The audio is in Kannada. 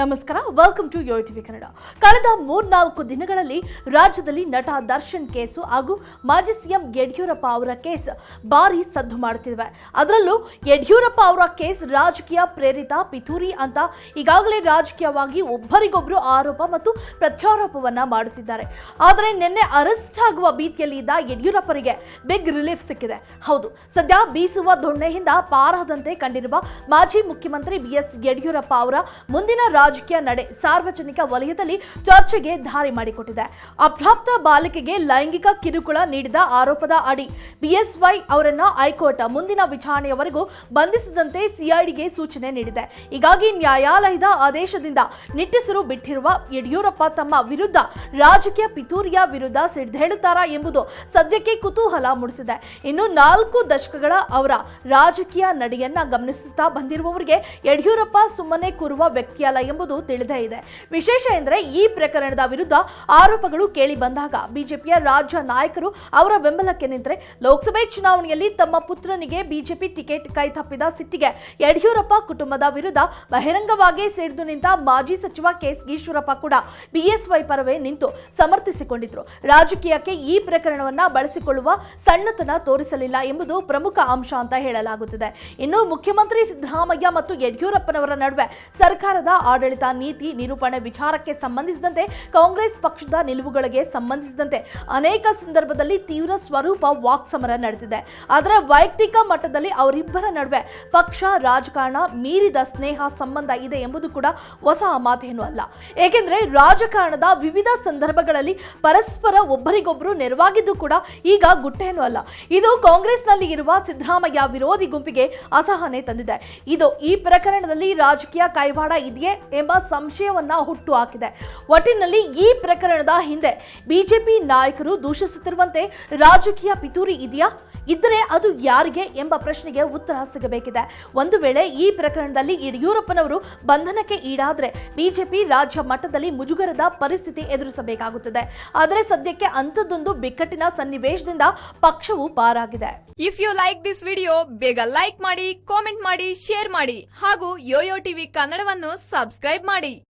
ನಮಸ್ಕಾರ welcome to Yo TV Kannada ಕಳೆದ ಮೂರ್ನಾಲ್ಕು ದಿನಗಳಲ್ಲಿ ರಾಜ್ಯದಲ್ಲಿ ನಟ ದರ್ಶನ್ ಕೇಸು ಹಾಗೂ ಮಾಜಿ ಸಿಎಂ ಯಡಿಯೂರಪ್ಪ ಅವರ ಕೇಸ್ ಭಾರಿ ಸದ್ದು ಮಾಡುತ್ತಿವೆ. ಅದರಲ್ಲೂ ಯಡಿಯೂರಪ್ಪ ಅವರ ಕೇಸ್ ರಾಜಕೀಯ ಪ್ರೇರಿತ, ಪಿತೂರಿ ಅಂತ ಈಗಾಗಲೇ ರಾಜಕೀಯವಾಗಿ ಒಬ್ಬರಿಗೊಬ್ಬರು ಆರೋಪ ಮತ್ತು ಪ್ರತ್ಯಾರೋಪವನ್ನ ಮಾಡುತ್ತಿದ್ದಾರೆ. ಆದರೆ ನಿನ್ನೆ ಅರೆಸ್ಟ್ ಆಗುವ ಭೀತಿಯಲ್ಲಿ ಇದ್ದ ಯಡಿಯೂರಪ್ಪರಿಗೆ ಬಿಗ್ ರಿಲೀಫ್ ಸಿಕ್ಕಿದೆ. ಹೌದು, ಸದ್ಯ ಬೀಸುವ ದೊಣ್ಣೆಯಿಂದ ಪಾರಾದಂತೆ ಕಂಡಿರುವ ಮಾಜಿ ಮುಖ್ಯಮಂತ್ರಿ ಬಿಎಸ್ ಯಡಿಯೂರಪ್ಪ ಅವರ ಮುಂದಿನ ರಾಜಕೀಯ ನಡೆ ಸಾರ್ವಜನಿಕ ವಲಯದಲ್ಲಿ ಚರ್ಚೆಗೆ ದಾರಿ ಮಾಡಿಕೊಟ್ಟಿದೆ. ಅಪ್ರಾಪ್ತ ಬಾಲಿಕೆಗೆ ಲೈಂಗಿಕ ಕಿರುಕುಳ ನೀಡಿದ ಆರೋಪದ ಅಡಿ ಬಿಎಸ್ವೈ ಅವರನ್ನ ಹೈಕೋರ್ಟ್ ಮುಂದಿನ ವಿಚಾರಣೆಯವರೆಗೂ ಬಂಧಿಸದಂತೆ ಸಿಐಡಿಗೆ ಸೂಚನೆ ನೀಡಿದೆ. ಹೀಗಾಗಿ ನ್ಯಾಯಾಲಯದ ಆದೇಶದಿಂದ ನಿಟ್ಟುಸಿರು ಬಿಟ್ಟಿರುವ ಯಡಿಯೂರಪ್ಪ ತಮ್ಮ ವಿರುದ್ಧ ರಾಜಕೀಯ ಪಿತೂರಿಯ ವಿರುದ್ಧ ಸಿಡ್ದೇಳುತ್ತಾರಾ ಎಂಬುದು ಸದ್ಯಕ್ಕೆ ಕುತೂಹಲ ಮೂಡಿಸಿದೆ. ಇನ್ನು ನಾಲ್ಕು ದಶಕಗಳ ಅವರ ರಾಜಕೀಯ ನಡೆಯನ್ನ ಗಮನಿಸುತ್ತಾ ಬಂದಿರುವವರಿಗೆ ಯಡಿಯೂರಪ್ಪ ಸುಮ್ಮನೆ ಕೂರುವ ವ್ಯಕ್ತಿಯಲ್ಲ ಎಂಬುದು ತಿಳಿದೇ ಇದೆ. ವಿಶೇಷ ಎಂದರೆ ಈ ಪ್ರಕರಣದ ವಿರುದ್ಧ ಆರೋಪಗಳು ಕೇಳಿ ಬಂದಾಗ ಬಿಜೆಪಿಯ ರಾಜ್ಯ ನಾಯಕರು ಅವರ ಬೆಂಬಲಕ್ಕೆ ನಿಂತರೆ ಲೋಕಸಭೆ ಚುನಾವಣೆಯಲ್ಲಿ ತಮ್ಮ ಪುತ್ರನಿಗೆ ಬಿಜೆಪಿ ಟಿಕೆಟ್ ಕೈತಪ್ಪಿದ ಸಿಟ್ಟಿಗೆ ಯಡಿಯೂರಪ್ಪ ಕುಟುಂಬದ ವಿರುದ್ಧ ಬಹಿರಂಗವಾಗಿ ಸಿಡಿದು ನಿಂತ ಮಾಜಿ ಸಚಿವ ಕೆಎಸ್ ಈಶ್ವರಪ್ಪ ಕೂಡ ಬಿಎಸ್ವೈ ಪರವೇ ನಿಂತು ಸಮರ್ಥಿಸಿಕೊಂಡಿದ್ರು. ರಾಜಕೀಯಕ್ಕೆ ಈ ಪ್ರಕರಣವನ್ನ ಬಳಸಿಕೊಳ್ಳುವ ಸಣ್ಣತನ ತೋರಿಸಲಿಲ್ಲ ಎಂಬುದು ಪ್ರಮುಖ ಅಂಶ ಅಂತ ಹೇಳಲಾಗುತ್ತಿದೆ. ಇನ್ನು ಮುಖ್ಯಮಂತ್ರಿ ಸಿದ್ದರಾಮಯ್ಯ ಮತ್ತು ಯಡಿಯೂರಪ್ಪನವರ ನಡುವೆ ಸರ್ಕಾರದ ಆಡಳಿತ ನೀತಿ ನಿರೂಪಣೆ ವಿಚಾರಕ್ಕೆ ಸಂಬಂಧಿಸಿದಂತೆ ಕಾಂಗ್ರೆಸ್ ಪಕ್ಷದ ನಿಲುವುಗಳಿಗೆ ಸಂಬಂಧಿಸಿದಂತೆ ಅನೇಕ ಸಂದರ್ಭದಲ್ಲಿ ತೀವ್ರ ಸ್ವರೂಪ ವಾಕ್ಸಮರ ನಡೆದಿದೆ. ಆದರೆ ವೈಯಕ್ತಿಕ ಮಟ್ಟದಲ್ಲಿ ಅವರಿಬ್ಬರ ನಡುವೆ ಪಕ್ಷ, ರಾಜಕಾರಣ ಮೀರಿದ ಸ್ನೇಹ ಸಂಬಂಧ ಇದೆ ಎಂಬುದು ಕೂಡ ಹೊಸ ಮಾತೇನು ಅಲ್ಲ. ಏಕೆಂದರೆ ರಾಜಕಾರಣದ ವಿವಿಧ ಸಂದರ್ಭಗಳಲ್ಲಿ ಪರಸ್ಪರ ಒಬ್ಬರಿಗೊಬ್ಬರು ನೆರವಾಗಿದ್ದು ಕೂಡ ಈಗ ಗುಟ್ಟೇನೂ ಅಲ್ಲ. ಇದು ಕಾಂಗ್ರೆಸ್ನಲ್ಲಿ ಇರುವ ಸಿದ್ದರಾಮಯ್ಯ ವಿರೋಧಿ ಗುಂಪಿಗೆ ಅಸಹನೆ ತಂದಿದೆ. ಇದು ಈ ಪ್ರಕರಣದಲ್ಲಿ ರಾಜಕೀಯ ಕೈವಾಡ ಇದೆಯೇ ಎಂಬ ಸಂಶಯವನ್ನ ಹುಟ್ಟು ಹಾಕಿದೆ ಒಟ್ಟಿನಲ್ಲಿ ಈ ಪ್ರಕರಣದ ಹಿಂದೆ ಬಿಜೆಪಿ ನಾಯಕರು ದೂಷಿಸುತ್ತಿರುವಂತೆ ರಾಜಕೀಯ ಪಿತೂರಿ ಇದೆಯಾ? ಇದ್ದರೆ ಅದು ಯಾರಿಗೆ ಎಂಬ ಪ್ರಶ್ನೆಗೆ ಉತ್ತರ ಸಿಗಬೇಕಿದೆ. ಒಂದು ವೇಳೆ ಈ ಪ್ರಕರಣದಲ್ಲಿ ಯಡಿಯೂರಪ್ಪನವರು ಬಂಧನಕ್ಕೆ ಈಡಾದರೆ ಬಿಜೆಪಿ ರಾಜ್ಯ ಮಟ್ಟದಲ್ಲಿ ಮುಜುಗರದ ಪರಿಸ್ಥಿತಿ ಎದುರಿಸಬೇಕಾಗುತ್ತದೆ. ಆದರೆ ಸದ್ಯಕ್ಕೆ ಅಂಥದ್ದೊಂದು ಬಿಕ್ಕಟ್ಟಿನ ಸನ್ನಿವೇಶದಿಂದ ಪಕ್ಷವು ಪಾರಾಗಿದೆ. If you like this video ಬೇಗ ಲೈಕ್ ಮಾಡಿ ಕಾಮೆಂಟ್ ಮಾಡಿ ಶೇರ್ ಮಾಡಿ ಹಾಗೂ ಯೋಯೋ ಟಿವಿ ಕನ್ನಡವನ್ನು ಸಬ್ಸ್ಕ್ರೈಬ್ ಮಾಡಿ.